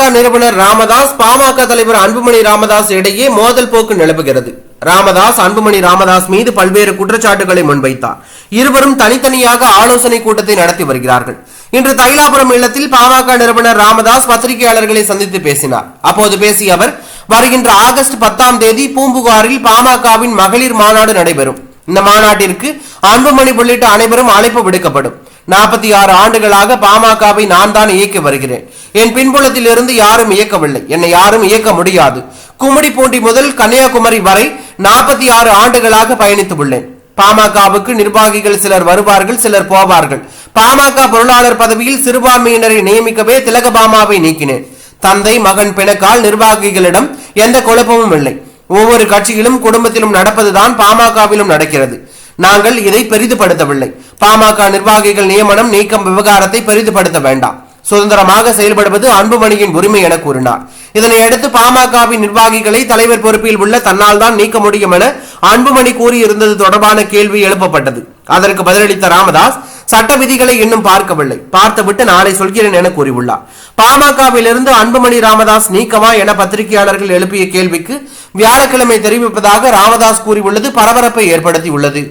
பாமக நிறுவனர் ராமதாஸ் பாமக தலைவர் அன்புமணி ராமதாஸ் இடையே மோதல் போக்கு நிலவுகிறது. ராமதாஸ் அன்புமணி ராமதாஸ் மீது பல்வேறு குற்றச்சாட்டுகளை முன்வைத்தார். இருவரும் தனித்தனியாக ஆலோசனை கூட்டத்தை நடத்தி வருகிறார்கள். இன்று தைலாபுரம் இல்லத்தில் பாமக நிறுவனர் ராமதாஸ் பத்திரிகையாளர்களை சந்தித்து பேசினார். அப்போது பேசிய அவர் வருகின்ற ஆகஸ்ட் பத்தாம் தேதி பூம்புகாரில் பாமகவின் மகளிர் மாநாடு நடைபெறும். இந்த மாநாட்டிற்கு அன்புமணி உள்ளிட்ட அனைவரும் அழைப்பு விடுக்கப்படும். நாற்பத்தி ஆறு ஆண்டுகளாக பாமகவை நான் தான் இயக்கி வருகிறேன். என் பின்புலத்தில் இருந்து யாரும் இயக்கவில்லை. என்னை யாரும் இயக்க முடியாது. கும்மிடிப்பூண்டி முதல் கன்னியாகுமரி வரை நாற்பத்தி ஆறு ஆண்டுகளாக பயணித்து உள்ளேன். பாமகவுக்கு நிர்வாகிகள் சிலர் வருவார்கள் சிலர் போவார்கள். பாமக பொருளாளர் பதவியில் சிறுபான்மையினரை நியமிக்கவே திலகபாமாவை நீக்கினேன். தந்தை மகன் பிணக்கால் நிர்வாகிகளிடம் எந்த குழப்பமும் இல்லை. ஒவ்வொரு கட்சியிலும் குடும்பத்திலும் நடப்பதுதான் பாமகவிலும் நடக்கிறது. நாங்கள் இதை பெரிதுபடுத்தவில்லை. பாமக நிர்வாகிகள் நியமனம் நீக்கம் விவகாரத்தை பெரிதுபடுத்த வேண்டாம். சுதந்திரமாக செயல்படுவது அன்புமணியின் உரிமை என கூறினார். இதனை அடுத்து பாமகவின் நிர்வாகிகளை தலைவர் பொறுப்பில் உள்ள தன்னால் தான் நீக்க முடியும் என அன்புமணி கூறியிருந்தது தொடர்பான கேள்வி எழுப்பப்பட்டது. அதற்கு பதிலளித்த ராமதாஸ் சட்ட விதிகளை இன்னும் பார்க்கவில்லை. பார்த்துவிட்டு நாளை சொல்கிறேன் என கூறியுள்ளார். பாமகவிலிருந்து அன்புமணி ராமதாஸ் நீக்கமா என பத்திரிகையாளர்கள் எழுப்பிய கேள்விக்கு வியாழக்கிழமை தெரிவிப்பதாக ராமதாஸ் கூறியுள்ளது பரபரப்பை ஏற்படுத்தியுள்ளது.